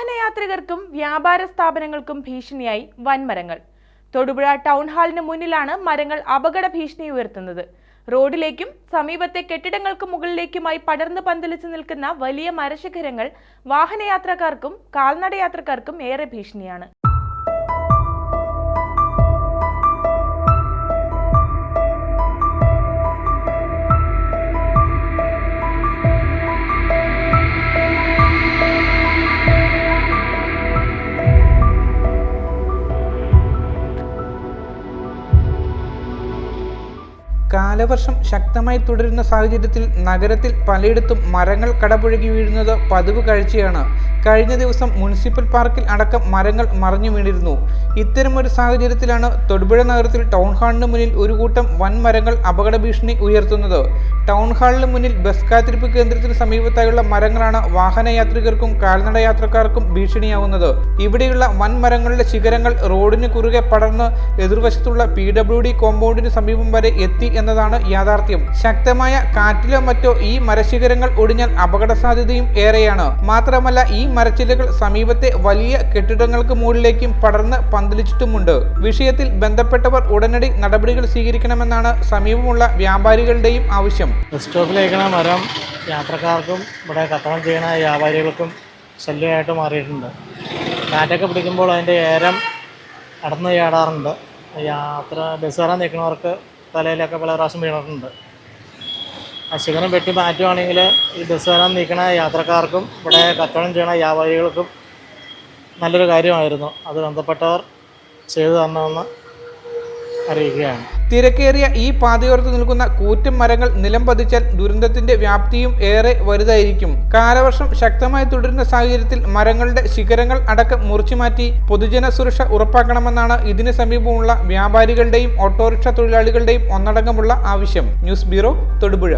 വാഹനയാത്രികർക്കും വ്യാപാര സ്ഥാപനങ്ങൾക്കും ഭീഷണിയായി വൻമരങ്ങൾ. തൊടുപുഴ ടൗൺ ഹാളിന് മുന്നിലാണ് മരങ്ങൾ അപകട ഭീഷണി ഉയർത്തുന്നത്. റോഡിലേക്കും സമീപത്തെ കെട്ടിടങ്ങൾക്ക് മുകളിലേക്കുമായി പടർന്നു പന്തലിച്ചു നിൽക്കുന്ന വലിയ മരശിഖരങ്ങൾ വാഹനയാത്രക്കാർക്കും കാൽനടയാത്രക്കാർക്കും ഏറെ ഭീഷണിയാണ്. കാലവർഷം ശക്തമായി തുടരുന്ന സാഹചര്യത്തിൽ നഗരത്തിൽ പലയിടത്തും മരങ്ങൾ കടപുഴകി വീഴുന്നത് പതിവ് കാഴ്ചയാണ്. കഴിഞ്ഞ ദിവസം മുനിസിപ്പൽ പാർക്കിൽ അടക്കം മരങ്ങൾ മറിഞ്ഞു വീണിരുന്നു. ഇത്തരമൊരു സാഹചര്യത്തിലാണ് തൊടുപുഴ നഗരത്തിൽ ടൗൺ ഹാളിന് മുന്നിൽ ഒരു കൂട്ടം വൻ മരങ്ങൾ അപകട ഭീഷണി ഉയർത്തുന്നത്. ടൗൺ ഹാളിന് മുന്നിൽ ബസ് കാത്തിരിപ്പ് കേന്ദ്രത്തിന് സമീപത്തായുള്ള മരങ്ങളാണ് വാഹനയാത്രികർക്കും കാൽനട യാത്രക്കാർക്കും ഭീഷണിയാവുന്നത്. ഇവിടെയുള്ള വൻ മരങ്ങളുടെ ശിഖരങ്ങൾ റോഡിന് കുറുകെ പടർന്ന് എതിർവശത്തുള്ള പി ഡബ്ല്യു ഡി കോമ്പൗണ്ടിന് സമീപം വരെ എത്തി എന്നതാണ് യാഥാർത്ഥ്യം. ശക്തമായ കാറ്റിലോ മറ്റോ ഈ മരശിഖരങ്ങൾ ഒടിഞ്ഞാൽ അപകട സാധ്യതയും ഏറെയാണ്. മാത്രമല്ല ഈ മരച്ചില്ലകൾ സമീപത്തെ വലിയ കെട്ടിടങ്ങൾക്ക് മുകളിലേക്കും പടർന്ന് പന്തലിച്ചിട്ടുമുണ്ട്. വിഷയത്തിൽ ബന്ധപ്പെട്ടവർ ഉടനടി നടപടികൾ സ്വീകരിക്കണമെന്നാണ് സമീപമുള്ള വ്യാപാരികളുടെയും ആവശ്യം. സ്റ്റോപ്പിലേക്കണ മരം യാത്രക്കാർക്കും ഇവിടെ കത്തണം ചെയ്യുന്ന വ്യാപാരികൾക്കും ശല്യമായിട്ട് മാറിയിട്ടുണ്ട്. കാറ്റൊക്കെ പിടിക്കുമ്പോൾ അതിന്റെ ഏരം അടന്ന് ചാടാറുണ്ട്. യാത്ര ബസ് കയറാൻ നിൽക്കുന്നവർക്ക് തലയിലൊക്കെ പല പ്രാവശ്യം വീണിട്ടുണ്ട്. ആ ശിഖരം വെട്ടി മാറ്റുവാണെങ്കിൽ ഈ ബസ് വരാൻ നിൽക്കുന്ന യാത്രക്കാർക്കും ഇവിടെ കച്ചവടം ചെയ്യണ വ്യാപാരികൾക്കും നല്ലൊരു കാര്യമായിരുന്നു. അത് ബന്ധപ്പെട്ടവർ ചെയ്തു തരണമെന്ന് അറിയിക്കുകയാണ്. തിരക്കേറിയ ഈ പാതയോരത്ത് നിൽക്കുന്ന കൂറ്റൻ മരങ്ങൾ നിലം പതിച്ചാൽ ദുരന്തത്തിന്റെ വ്യാപ്തിയും ഏറെ വലുതായിരിക്കും. കാലവർഷം ശക്തമായി തുടരുന്ന സാഹചര്യത്തിൽ മരങ്ങളുടെ ശിഖരങ്ങൾ അടക്കം മുറിച്ചുമാറ്റി പൊതുജന സുരക്ഷ ഉറപ്പാക്കണമെന്നാണ് ഇതിന് സമീപമുള്ള വ്യാപാരികളുടെയും ഓട്ടോറിക്ഷ തൊഴിലാളികളുടെയും ഒന്നടങ്കമുള്ള ആവശ്യം. News bureau Thodupuzha.